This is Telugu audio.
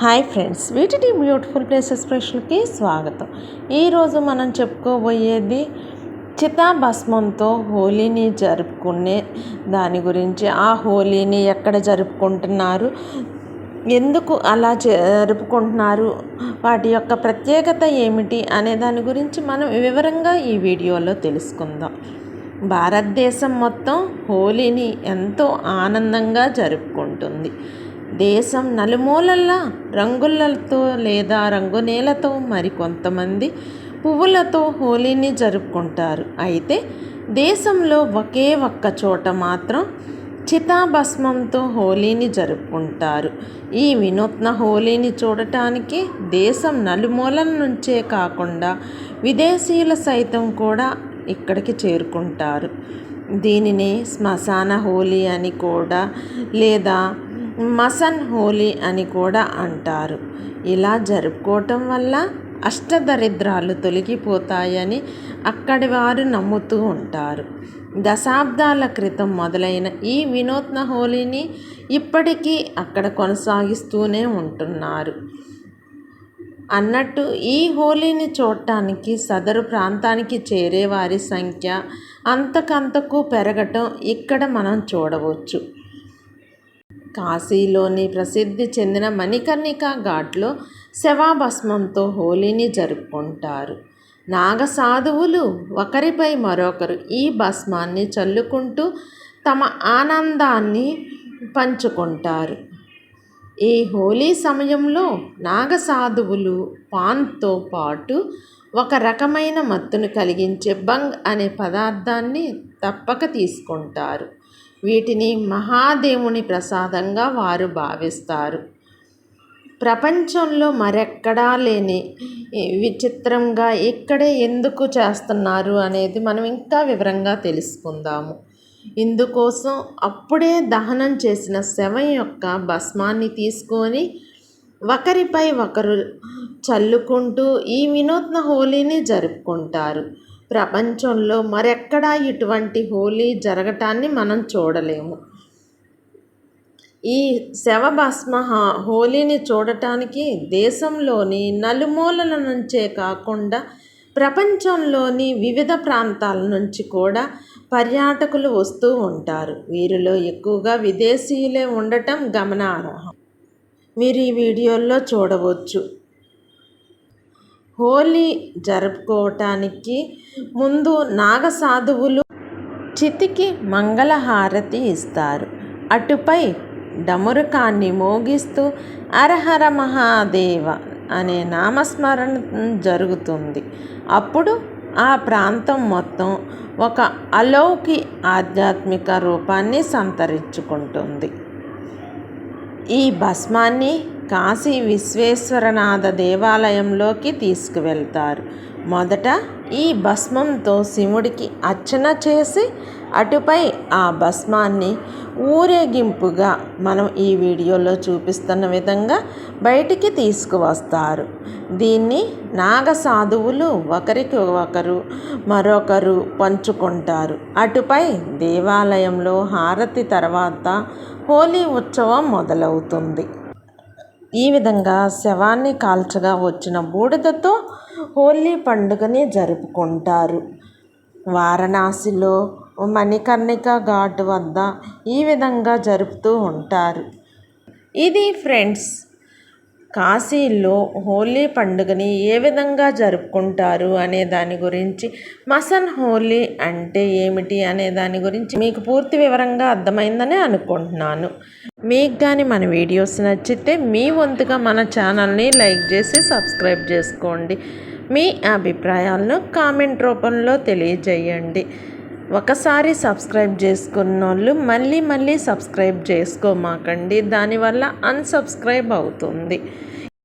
హాయ్ ఫ్రెండ్స్ వీటిటి బ్యూటిఫుల్ ప్లేసెస్ ప్రశ్నకి స్వాగతం. ఈరోజు మనం చెప్పుకోబోయేది చితాభస్మంతో హోలీని జరుపుకునే దాని గురించి. ఆ హోలీని ఎక్కడ జరుపుకుంటున్నారు? ఎందుకు అలా జరుపుకుంటున్నారు? వాటి యొక్క ప్రత్యేకత ఏమిటి? అనే దాని గురించి మనం వివరంగా ఈ వీడియోలో తెలుసుకుందాం. భారతదేశం మొత్తం హోలీని ఎంతో ఆనందంగా జరుపుకుంటుంది. దేశం నలుమూలలా రంగులతో లేదా రంగునేలతో మరికొంతమంది పువ్వులతో హోలీని జరుపుకుంటారు. అయితే దేశంలో ఒకే ఒక్క చోట మాత్రం చితాభస్మంతో హోలీని జరుపుకుంటారు. ఈ వినూత్న హోలీని చూడటానికి దేశం నలుమూలల నుంచే కాకుండా విదేశీయుల సైతం కూడా ఇక్కడికి చేరుకుంటారు. దీనిని శ్మశాన హోలీ అని కూడా లేదా మసన్ హోలీ అని కూడా అంటారు. ఇలా జరుపుకోవటం వల్ల అష్టదరిద్రాలు తొలగిపోతాయని అక్కడి వారు నమ్ముతూ ఉంటారు. దశాబ్దాల క్రితం మొదలైన ఈ వినూత్న హోలీని ఇప్పటికీ అక్కడ కొనసాగిస్తూనే ఉంటున్నారు. అన్నట్టు ఈ హోలీని చూడటానికి సదరు ప్రాంతానికి చేరే వారి సంఖ్య అంతకంతకు పెరగటం ఇక్కడ మనం చూడవచ్చు. కాశీలోని ప్రసిద్ధి చెందిన మణికర్ణిక ఘాట్లో శవాభస్మంతో హోలీని జరుపుకుంటారు. నాగ సాధువులు ఒకరిపై మరొకరు ఈ భస్మాన్ని చల్లుకుంటూ తమ ఆనందాన్ని పంచుకుంటారు. ఈ హోలీ సమయంలో నాగసాధువులు పాన్తో పాటు ఒక రకమైన మత్తును కలిగించే బంగ్ అనే పదార్థాన్ని తప్పక తీసుకుంటారు. వీటిని మహాదేవుని ప్రసాదంగా వారు భావిస్తారు. ప్రపంచంలో మరెక్కడా లేని విచిత్రంగా ఇక్కడే ఎందుకు చేస్తున్నారు అనేది మనం ఇంకా వివరంగా తెలుసుకుందాము. ఇందుకోసం అప్పుడే దహనం చేసిన శవం యొక్క భస్మాన్ని తీసుకొని ఒకరిపై ఒకరు చల్లుకుంటూ ఈ వినూత్న హోలీని జరుపుకుంటారు. ప్రపంచంలో మరెక్కడా ఇటువంటి హోలీ జరగటాన్ని మనం చూడలేము. ఈ శవభస్మ హోలీని చూడటానికి దేశంలోని నలుమూలల నుంచే కాకుండా ప్రపంచంలోని వివిధ ప్రాంతాల నుంచి కూడా పర్యాటకులు వస్తూ ఉంటారు. వీరిలో ఎక్కువగా విదేశీయులే ఉండటం గమనార్హం. మీరు ఈ వీడియోల్లో చూడవచ్చు. హోలీ జరుపుకోవటానికి ముందు నాగ సాధువులు చితికి మంగళహారతి ఇస్తారు. అటుపై డమరుకాన్ని మోగిస్తూ అరహర మహాదేవ అనే నామస్మరణ జరుగుతుంది. అప్పుడు ఆ ప్రాంతం మొత్తం ఒక అలౌకి ఆధ్యాత్మిక రూపాన్ని సంతరించుకుంటుంది. ఈ భస్మాన్ని కాశీ విశ్వేశ్వరనాథ దేవాలయంలోకి తీసుకువెళ్తారు. మొదట ఈ భస్మంతో శివుడికి అర్చన చేసి అటుపై ఆ భస్మాన్ని ఊరేగింపుగా మనం ఈ వీడియోలో చూపిస్తున్న విధంగా బయటికి తీసుకువస్తారు. దీన్ని నాగ సాధువులు ఒకరికి ఒకరు మరొకరు పంచుకుంటారు. అటుపై దేవాలయంలో హారతి తర్వాత హోలీ ఉత్సవం మొదలవుతుంది. ఈ విధంగా శవాన్ని కాల్చగా వచ్చిన బూడిదతో హోలీ పండుగని జరుపుకుంటారు. వారణాసిలో మణికర్ణిక ఘాట్ వద్ద ఈ విధంగా జరుపుతూ ఉంటారు. ఇది ఫ్రెండ్స్ కాశీలో హోలీ పండుగని ఏ విధంగా జరుపుకుంటారు అనే దాని గురించి మసన్ హోలీ అంటే ఏమిటి అనే దాని గురించి మీకు పూర్తి వివరంగా అర్థమైందని అనుకుంటున్నాను. మీకు కానీ మన వీడియోస్ నచ్చితే మీ వంతుగా మన ఛానల్ని లైక్ చేసి సబ్స్క్రైబ్ చేసుకోండి. మీ అభిప్రాయాలను కామెంట్ రూపంలో తెలియజేయండి. ఒకసారి సబ్స్క్రైబ్ చేసుకున్న వాళ్ళు మళ్ళీ మళ్ళీ సబ్స్క్రైబ్ చేసుకోమాకండి. దానివల్ల అన్సబ్స్క్రైబ్ అవుతుంది.